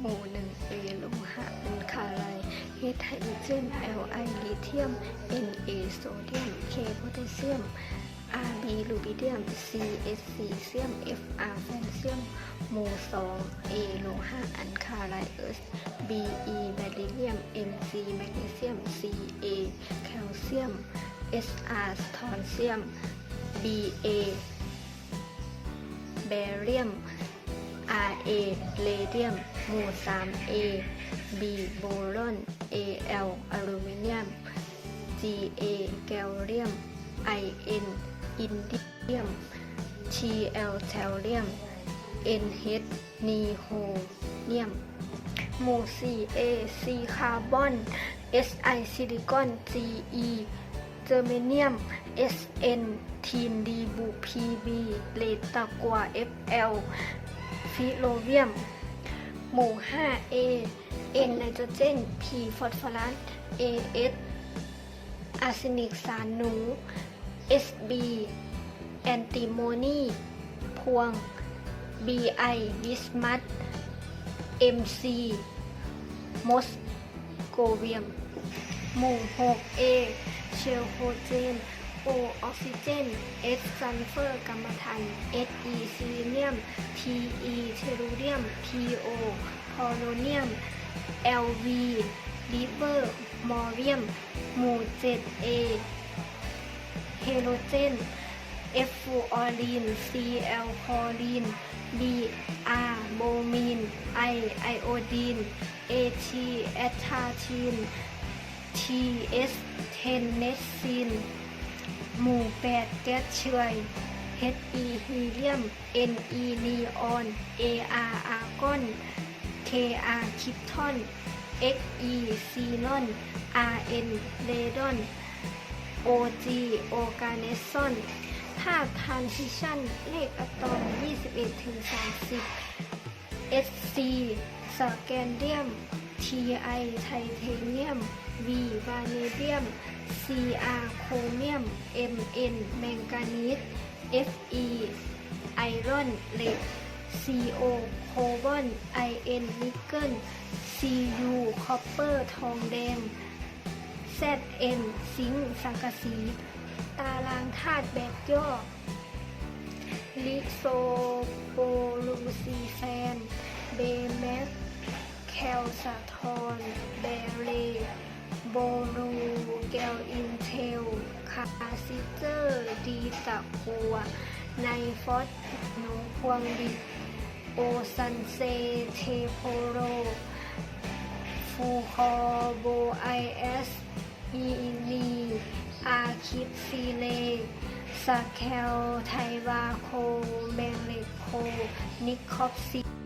หมู่หนึ่งเอโลหะอันคาไลเฮดไฮโดรเจน Li ลิเธียม Na โซเดียม K โพแทสเซียม Rb รูบิเดียม CS ซีเซียม Fr แฟนเซียมหมู่สอง A โลหะอันคาไลเอิร์ส Be แบริเลียม Mg แมกนีเซียม Ca แคลเซียม Sr สทอนเซียม Ba แบเรียม Ra เรเดียม หมู่ 3A B โบรอน Al อลูมิเนียม Ga แกลเลียม In อินเดียม Tl แทลเลียม Nh นีโฮเนียม หมู่ 4A C คาร์บอน Si ซิลิคอน Ge เจอร์เมเนียม Sn ทีนดีบู Pb เลดตะกัว Fl ฟิโลเวียม หมู่ 5A N ไนโตรเจน P ฟอสฟอรัส AS อาร์เซนิกสารหนู SB แอนติโมนีพวง BI บิสมัต MC มอสโกเวียม หมู่ 6A เชลโคเจน O ออกซิเจน S ซัลเฟอร์กัมมันถัน SE ซิลิเนียม TE เทรูเดียม PO พอโลเนียม LV ลิเบอร์มอเรียม หมู่ 7A เฮโรเจน F ฟูออรีน Cl คอรีน B R โบมีน I ไอโอดีน A T แอทาทีน T S เทนเนสซีน หมู่8แก๊สเชย He ฮีเลียม Ne นีออน Ar อาร์กอน Kr คริปทอน Xe ซีนอน Rn เรดอน OG โอการเนซอนธาตุทรานซิชันเลขอะตอม 21ถึง30 SC สแกนเดียม TI ไทเทเนียม V วาเนเดียม CR โครเมียม MN แมงกานีส Fe ไอรอนเหล็ก CO โคบอน In นิกเกิล Cu คอปเปอร์ทองแดง ZN ซิงค์สังกะสี ตารางธาตุแบบย่อ ลิโซโปลูซีแฟน เบแมสแคลซาทอน เบเร โบรูเกลอินเทล คาซิเจอร์ ดีตะกัวไนฟอสหนูพวงดิโอซันเซ เทโพโร ฟูคอโบไอเอสอีลีอาคิปซีเลสแคลไทวาโคแมงเลโค นิคอปซี